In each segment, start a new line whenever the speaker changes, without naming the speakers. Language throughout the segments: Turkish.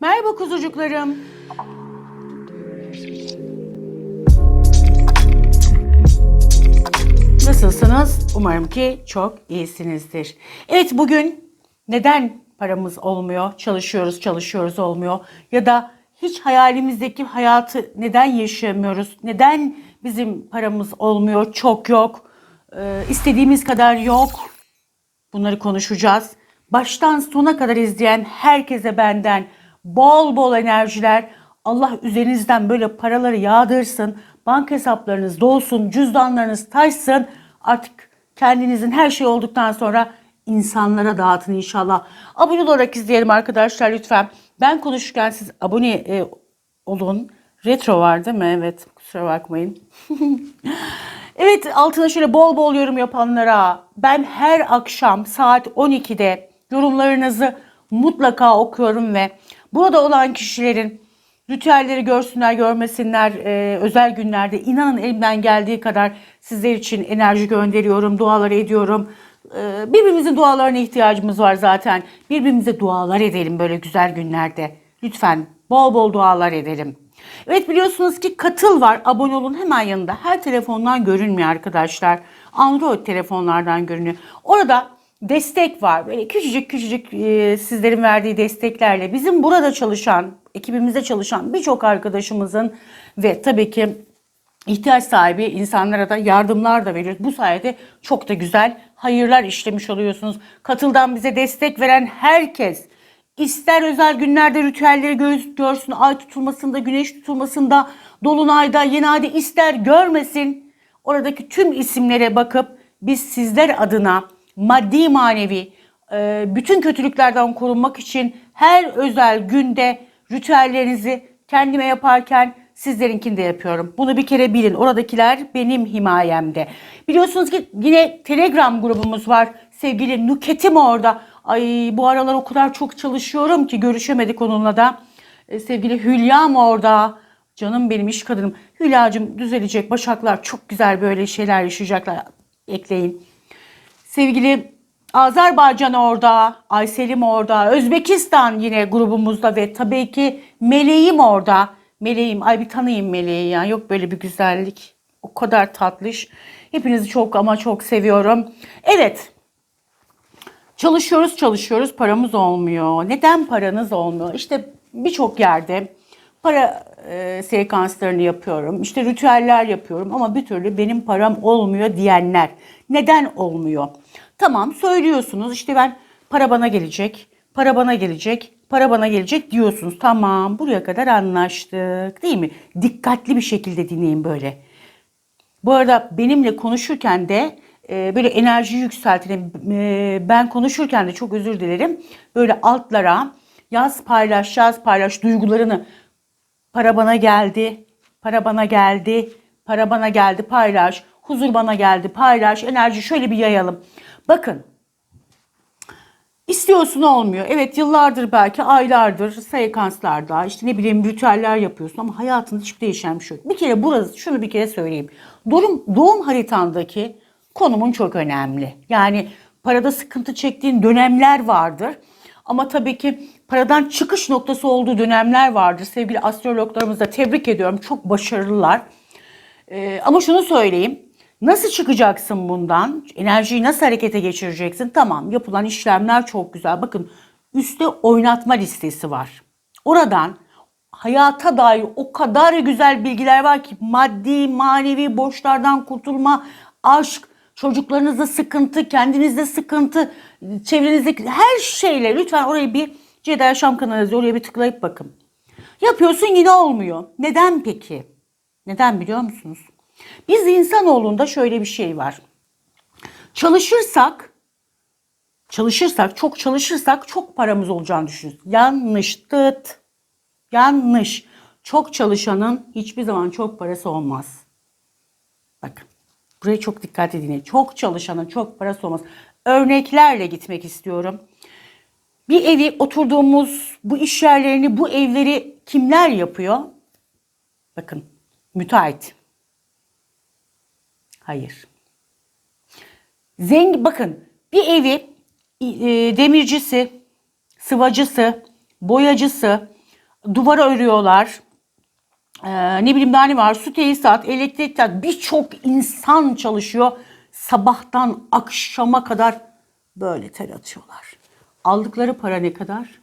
Merhaba kuzucuklarım. Nasılsınız? Umarım ki çok iyisinizdir. Evet bugün neden paramız olmuyor? Çalışıyoruz, çalışıyoruz olmuyor. Ya da hiç hayalimizdeki hayatı neden yaşayamıyoruz? Neden bizim paramız olmuyor? Çok yok. Ee, istediğimiz kadar yok. Bunları konuşacağız. Baştan sona kadar izleyen herkese benden bol bol enerjiler. Allah üzerinizden böyle paraları yağdırsın. Banka hesaplarınız dolsun, cüzdanlarınız taşsın. Artık kendinizin her şey olduktan sonra insanlara dağıtın inşallah. Abone olarak izleyelim arkadaşlar lütfen. Ben konuşurken siz abone e, olun. Retro var değil mi? Evet kusura bakmayın. Evet altına şöyle bol bol yorum yapanlara ben her akşam saat 12'de yorumlarınızı mutlaka okuyorum ve burada olan kişilerin ritüelleri görsünler görmesinler e, özel günlerde inanın elimden geldiği kadar sizler için enerji gönderiyorum dualar ediyorum. E, birbirimizin dualarına ihtiyacımız var zaten birbirimize dualar edelim böyle güzel günlerde lütfen bol bol dualar edelim. Evet biliyorsunuz ki katıl var. Abone olun hemen yanında. Her telefondan görünmüyor arkadaşlar. Android telefonlardan görünüyor. Orada destek var. Böyle küçücük küçücük e, sizlerin verdiği desteklerle bizim burada çalışan, ekibimizde çalışan birçok arkadaşımızın ve tabii ki ihtiyaç sahibi insanlara da yardımlar da veriyoruz. Bu sayede çok da güzel hayırlar işlemiş oluyorsunuz. Katıldan bize destek veren herkes İster özel günlerde ritüelleri gö- görsün, ay tutulmasında, güneş tutulmasında, dolunayda, yeni ayda ister görmesin. Oradaki tüm isimlere bakıp biz sizler adına maddi manevi e, bütün kötülüklerden korunmak için her özel günde ritüellerinizi kendime yaparken sizlerinkini de yapıyorum. Bunu bir kere bilin. Oradakiler benim himayemde. Biliyorsunuz ki yine Telegram grubumuz var. Sevgili Nuket'im orada. Ay bu aralar o kadar çok çalışıyorum ki görüşemedik onunla da. E, sevgili Hülya'm orada. Canım benim iş kadınım. Hülya'cığım düzelecek. Başaklar çok güzel böyle şeyler yaşayacaklar. Ekleyin. Sevgili Azerbaycan orada, Ayselim orada, Özbekistan yine grubumuzda ve tabii ki Meleğim orada. Meleğim, ay bir tanıyayım Meleği ya. Yok böyle bir güzellik. O kadar tatlış. Hepinizi çok ama çok seviyorum. Evet. Çalışıyoruz çalışıyoruz paramız olmuyor. Neden paranız olmuyor? İşte birçok yerde para e, sekanslarını yapıyorum. İşte ritüeller yapıyorum ama bir türlü benim param olmuyor diyenler. Neden olmuyor? Tamam söylüyorsunuz işte ben para bana gelecek, para bana gelecek, para bana gelecek diyorsunuz. Tamam buraya kadar anlaştık değil mi? Dikkatli bir şekilde dinleyin böyle. Bu arada benimle konuşurken de e, böyle enerji yükseltelim. E, ben konuşurken de çok özür dilerim. Böyle altlara yaz paylaş, yaz paylaş duygularını para bana geldi, para bana geldi, para bana geldi paylaş, huzur bana geldi paylaş, enerji şöyle bir yayalım. Bakın İstiyorsun olmuyor. Evet yıllardır belki aylardır sekanslarda işte ne bileyim ritüeller yapıyorsun ama hayatında hiçbir değişen bir şey yok. Bir kere burası şunu bir kere söyleyeyim. Doğum, doğum haritandaki konumun çok önemli. Yani parada sıkıntı çektiğin dönemler vardır. Ama tabii ki paradan çıkış noktası olduğu dönemler vardır. Sevgili astrologlarımızı da tebrik ediyorum. Çok başarılılar. Ee, ama şunu söyleyeyim. Nasıl çıkacaksın bundan? Enerjiyi nasıl harekete geçireceksin? Tamam yapılan işlemler çok güzel. Bakın üstte oynatma listesi var. Oradan hayata dair o kadar güzel bilgiler var ki maddi, manevi borçlardan kurtulma, aşk, çocuklarınızda sıkıntı, kendinizde sıkıntı, çevrenizdeki her şeyle lütfen orayı bir Ceyda Yaşam kanalı. Oraya bir tıklayıp bakın. Yapıyorsun yine olmuyor. Neden peki? Neden biliyor musunuz? Biz insanoğlunda şöyle bir şey var. Çalışırsak, çalışırsak, çok çalışırsak çok paramız olacağını düşünürüz. Yanlış, tıt. Yanlış. Çok çalışanın hiçbir zaman çok parası olmaz. Bakın. Buraya çok dikkat edin. Çok çalışanın çok parası olmaz. Örneklerle gitmek istiyorum. Bir evi oturduğumuz bu iş yerlerini, bu evleri kimler yapıyor? Bakın müteahhit. Hayır. Zengin bakın bir evi e, demircisi, sıvacısı, boyacısı, duvara örüyorlar. Ee, ne bileyim daha ne var? Su tesisat, elektrik tesisat birçok insan çalışıyor. Sabahtan akşama kadar böyle ter atıyorlar. Aldıkları para ne kadar?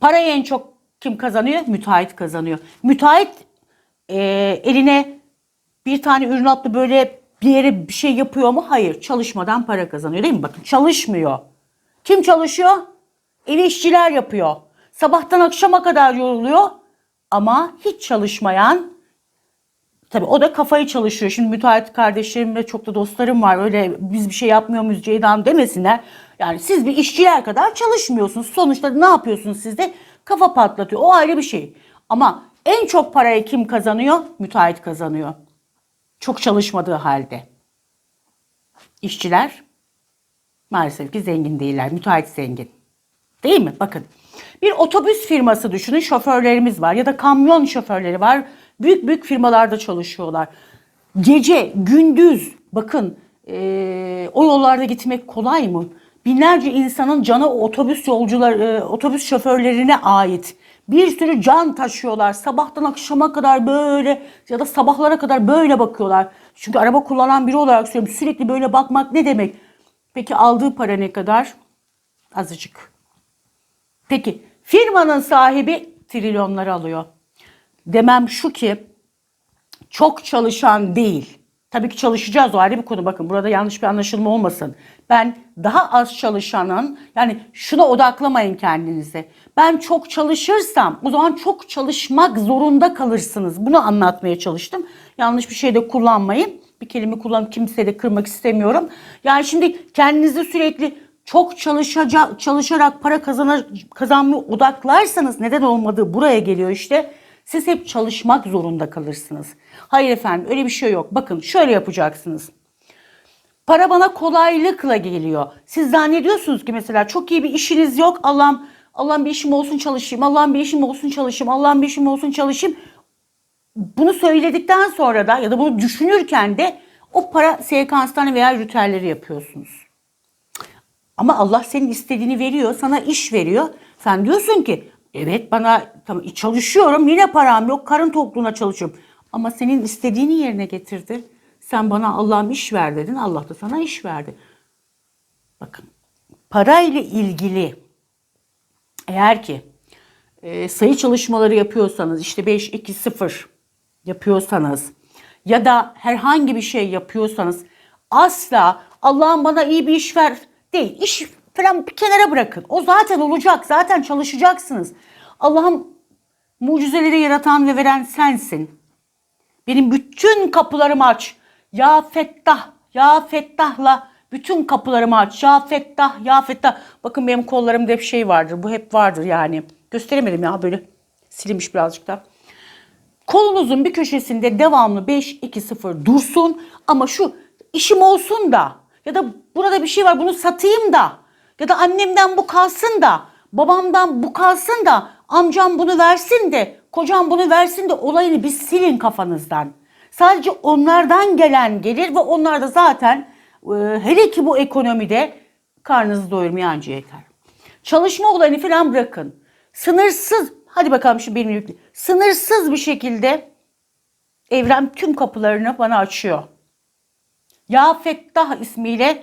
Parayı en çok kim kazanıyor? Müteahhit kazanıyor. Müteahhit e, eline bir tane ürün attı böyle bir yere bir şey yapıyor mu? Hayır. Çalışmadan para kazanıyor değil mi? Bakın çalışmıyor. Kim çalışıyor? Ev işçiler yapıyor. Sabahtan akşama kadar yoruluyor ama hiç çalışmayan Tabii o da kafayı çalışıyor. Şimdi müteahhit kardeşlerimle çok da dostlarım var. Öyle biz bir şey yapmıyor muyuz Ceydan demesinler. Yani siz bir işçiler kadar çalışmıyorsunuz. Sonuçta ne yapıyorsunuz siz de? Kafa patlatıyor. O ayrı bir şey. Ama en çok parayı kim kazanıyor? Müteahhit kazanıyor. Çok çalışmadığı halde. İşçiler maalesef ki zengin değiller. Müteahhit zengin. Değil mi? Bakın. Bir otobüs firması düşünün. Şoförlerimiz var ya da kamyon şoförleri var. Büyük büyük firmalarda çalışıyorlar. Gece, gündüz bakın eee, o yollarda gitmek kolay mı? Binlerce insanın canı otobüs yolcular, eee, otobüs şoförlerine ait. Bir sürü can taşıyorlar. Sabahtan akşama kadar böyle ya da sabahlara kadar böyle bakıyorlar. Çünkü araba kullanan biri olarak söylüyorum. Sürekli böyle bakmak ne demek? Peki aldığı para ne kadar? Azıcık. Peki firmanın sahibi trilyonları alıyor. Demem şu ki çok çalışan değil. Tabii ki çalışacağız o ayrı bir konu. Bakın burada yanlış bir anlaşılma olmasın. Ben daha az çalışanın yani şuna odaklamayın kendinize. Ben çok çalışırsam o zaman çok çalışmak zorunda kalırsınız. Bunu anlatmaya çalıştım. Yanlış bir şey de kullanmayın. Bir kelime kullanıp kimseye de kırmak istemiyorum. Yani şimdi kendinizi sürekli çok çalışacak, çalışarak para kazanır, kazanmaya odaklarsanız neden olmadığı buraya geliyor işte. Siz hep çalışmak zorunda kalırsınız. Hayır efendim öyle bir şey yok. Bakın şöyle yapacaksınız. Para bana kolaylıkla geliyor. Siz zannediyorsunuz ki mesela çok iyi bir işiniz yok. Allah'ım Allah'ım bir işim olsun çalışayım. Allah'ım bir işim olsun çalışayım. Allah'ım bir işim olsun çalışayım. Bunu söyledikten sonra da ya da bunu düşünürken de o para sekanslarını veya ritüelleri yapıyorsunuz. Ama Allah senin istediğini veriyor, sana iş veriyor. Sen diyorsun ki evet bana tamam çalışıyorum yine param yok, karın tokluğuna çalışıyorum. Ama senin istediğini yerine getirdi. Sen bana Allah'ım iş ver dedin, Allah da sana iş verdi. Bakın parayla ilgili eğer ki e, sayı çalışmaları yapıyorsanız işte 5, 2, 0 yapıyorsanız ya da herhangi bir şey yapıyorsanız asla Allah'ım bana iyi bir iş ver değil. İş falan bir kenara bırakın. O zaten olacak. Zaten çalışacaksınız. Allah'ım mucizeleri yaratan ve veren sensin. Benim bütün kapılarımı aç. Ya Fettah, Ya Fettah'la bütün kapılarımı aç. Ya Fettah, Ya Fettah. Bakın benim kollarımda hep şey vardır. Bu hep vardır yani. Gösteremedim ya böyle silinmiş birazcık da. Kolunuzun bir köşesinde devamlı 5 2 0 dursun ama şu işim olsun da ya da burada bir şey var bunu satayım da ya da annemden bu kalsın da babamdan bu kalsın da amcam bunu versin de kocam bunu versin de olayını bir silin kafanızdan. Sadece onlardan gelen gelir ve onlar da zaten e, hele ki bu ekonomide karnınızı doyurmaya anca yeter. Çalışma olayını falan bırakın. Sınırsız, hadi bakalım şu benim yükle. Sınırsız bir şekilde evren tüm kapılarını bana açıyor. Ya Fettah ismiyle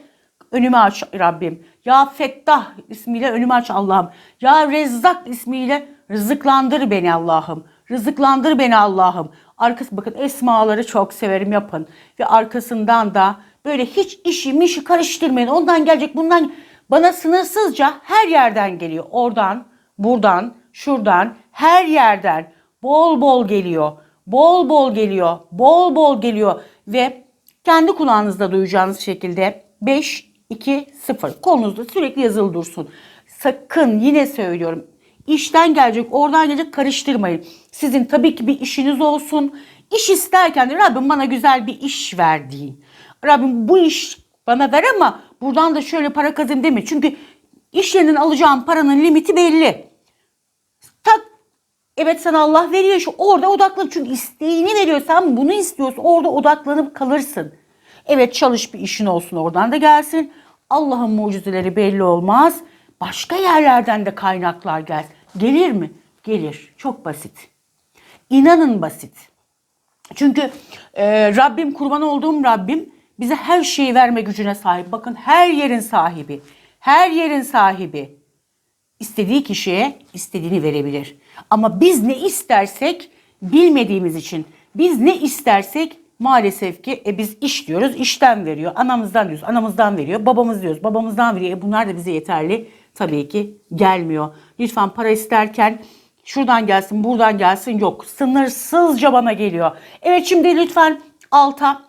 önümü aç Rabbim. Ya Fettah ismiyle önümü aç Allah'ım. Ya Rezzak ismiyle rızıklandır beni Allah'ım. Rızıklandır beni Allah'ım. Arkası bakın esmaları çok severim yapın. Ve arkasından da böyle hiç işi mişi karıştırmayın. Ondan gelecek bundan bana sınırsızca her yerden geliyor. Oradan, buradan, şuradan, her yerden bol bol geliyor. Bol bol geliyor. Bol bol geliyor. Ve kendi kulağınızda duyacağınız şekilde 5, 2, 0 kolunuzda sürekli yazılı dursun. Sakın yine söylüyorum işten gelecek oradan gelecek karıştırmayın. Sizin tabii ki bir işiniz olsun. İş isterken de Rabbim bana güzel bir iş ver deyin. Rabbim bu iş bana ver ama buradan da şöyle para kazanayım deme. Çünkü iş yerinden alacağım paranın limiti belli. Tak Evet sana Allah veriyor şu orada odaklan çünkü isteğini veriyor sen bunu istiyorsun orada odaklanıp kalırsın. Evet çalış bir işin olsun oradan da gelsin. Allah'ın mucizeleri belli olmaz. Başka yerlerden de kaynaklar gel. Gelir mi? gelir. Çok basit. İnanın basit. Çünkü e, Rabbim kurban olduğum Rabbim bize her şeyi verme gücüne sahip. Bakın her yerin sahibi. Her yerin sahibi. İstediği kişiye istediğini verebilir. Ama biz ne istersek bilmediğimiz için biz ne istersek maalesef ki e, biz iş diyoruz işten veriyor. Anamızdan diyoruz anamızdan veriyor. Babamız diyoruz babamızdan veriyor. E, bunlar da bize yeterli tabii ki gelmiyor. Lütfen para isterken şuradan gelsin buradan gelsin yok. Sınırsızca bana geliyor. Evet şimdi lütfen alta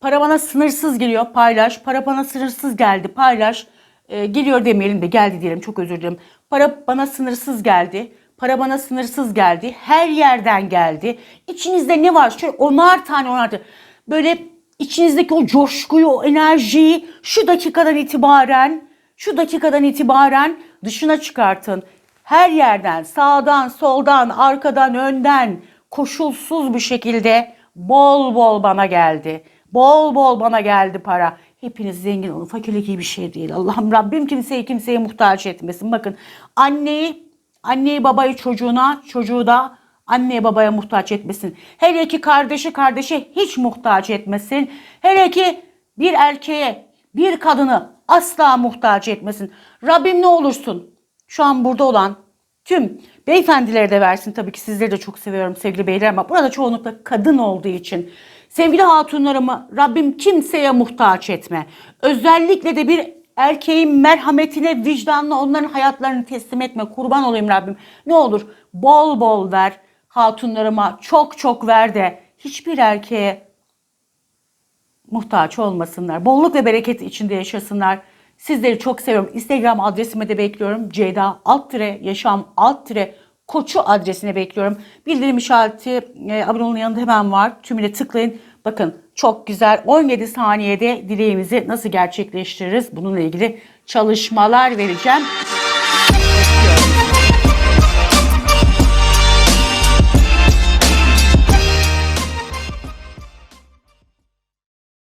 para bana sınırsız geliyor paylaş. Para bana sınırsız geldi paylaş. E, geliyor demeyelim de geldi diyelim çok özür dilerim. Para bana sınırsız geldi. Para bana sınırsız geldi. Her yerden geldi. İçinizde ne var? Şöyle onar tane onar tane. Böyle içinizdeki o coşkuyu, o enerjiyi şu dakikadan itibaren, şu dakikadan itibaren dışına çıkartın. Her yerden, sağdan, soldan, arkadan, önden koşulsuz bir şekilde bol bol bana geldi. Bol bol bana geldi para. Hepiniz zengin olun. Fakirlik iyi bir şey değil. Allah'ım Rabbim kimseyi kimseye muhtaç etmesin. Bakın anneyi, anneyi babayı çocuğuna, çocuğu da anneye babaya muhtaç etmesin. Hele iki kardeşi kardeşe hiç muhtaç etmesin. Hele ki bir erkeğe, bir kadını asla muhtaç etmesin. Rabbim ne olursun şu an burada olan tüm beyefendilere de versin. Tabii ki sizleri de çok seviyorum sevgili beyler ama burada çoğunlukla kadın olduğu için. Sevgili hatunlarımı Rabbim kimseye muhtaç etme. Özellikle de bir erkeğin merhametine, vicdanına onların hayatlarını teslim etme. Kurban olayım Rabbim. Ne olur bol bol ver hatunlarıma. Çok çok ver de hiçbir erkeğe muhtaç olmasınlar. Bolluk ve bereket içinde yaşasınlar. Sizleri çok seviyorum. Instagram adresime de bekliyorum. Ceyda alt yaşam alt koçu adresine bekliyorum. Bildirim işareti e, abone olun yanında hemen var. Tümüne tıklayın. Bakın çok güzel 17 saniyede dileğimizi nasıl gerçekleştiririz? Bununla ilgili çalışmalar vereceğim.